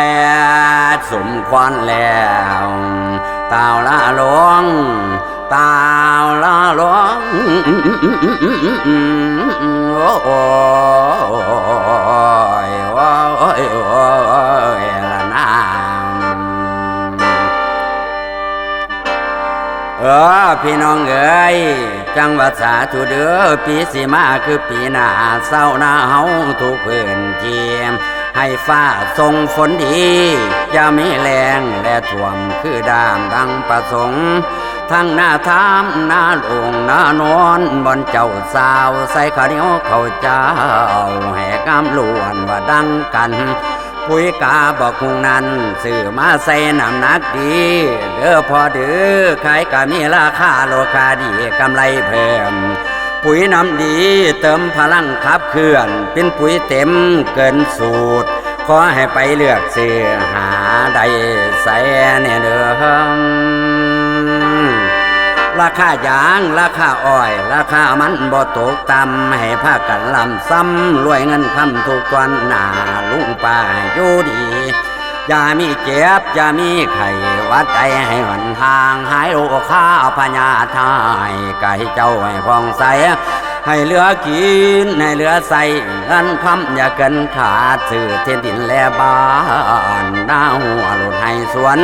ยสมควรแล้วตาวละหลวงตาวละหลวงโอ้ยโอ้ยโอ้ยละนามเออพี่น้องเอ๋ยจังหวัดสาธุเด้อปีสีมาคือปีหน้าเศร้าหน้าเฮาทุกพื้นที่ ให้ฟ้าทรงฝนดีอย่ามีแรงและท่วมคือดามดังประสงค์ ทั้งหน้าทามหน้าหลวงหน้านอนบนเจ้าสาวใส่ข้าวเหนียวข้าวเจ้าแห่กำลวนว่าดังกันปุยกาบอกคงนั้นซื้อมาใส่น้ำหนักดีเด้อพอเด้อขายก็มีราคาโลคาดีกำไรเพิ่ม ปุ๋ยน้ำดีเติมพลังขับเคลื่อน เป็นปุ๋ยเต็มเกินสูตร ขอให้ไปเลือกซื้อหาได้ใส่เนี่ยเด้อราคายางราคาอ้อย ราคามันบ่ตกต่ำให้พากันลำซ้ำรวยเงินคำทุกวันหนาลุงป้าอยู่ดี อย่ามีเจ็บอย่ามีไข้วัดใจให้หนทาง หายโรคข้าพญาทายไก่เจ้าให้พองใส ให้เหลือกิน ให้เหลือใส่เงินคำอย่าเกินขาดซื้อเทียนดินและบ้านหน้าหัวหลุดให้สวน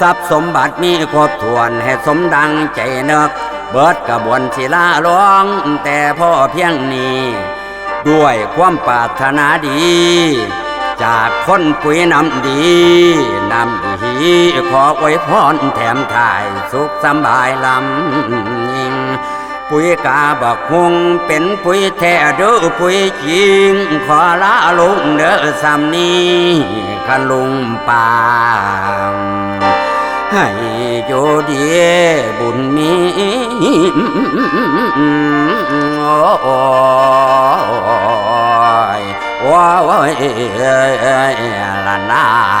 ทรัพย์สมบัติมีครบถ้วนให้สมดังใจเนกเบิดกระบวนศิลาหลวงแต่พ่อเพียงนี้ ด้วยความปรารถนาดี จากคนปุ๋ยน้ำดีน้ำดีขอไว้พรแถมถ่ายสุขสบายลำยิงปุ๋ยกาบอกคงเป็นปุ๋ยแท้เด้อปุ๋ยจริง ขอละลุงเด้อสำนี้คันลุงปามให้อยู่ดีบุญมีโอ้ e e e e e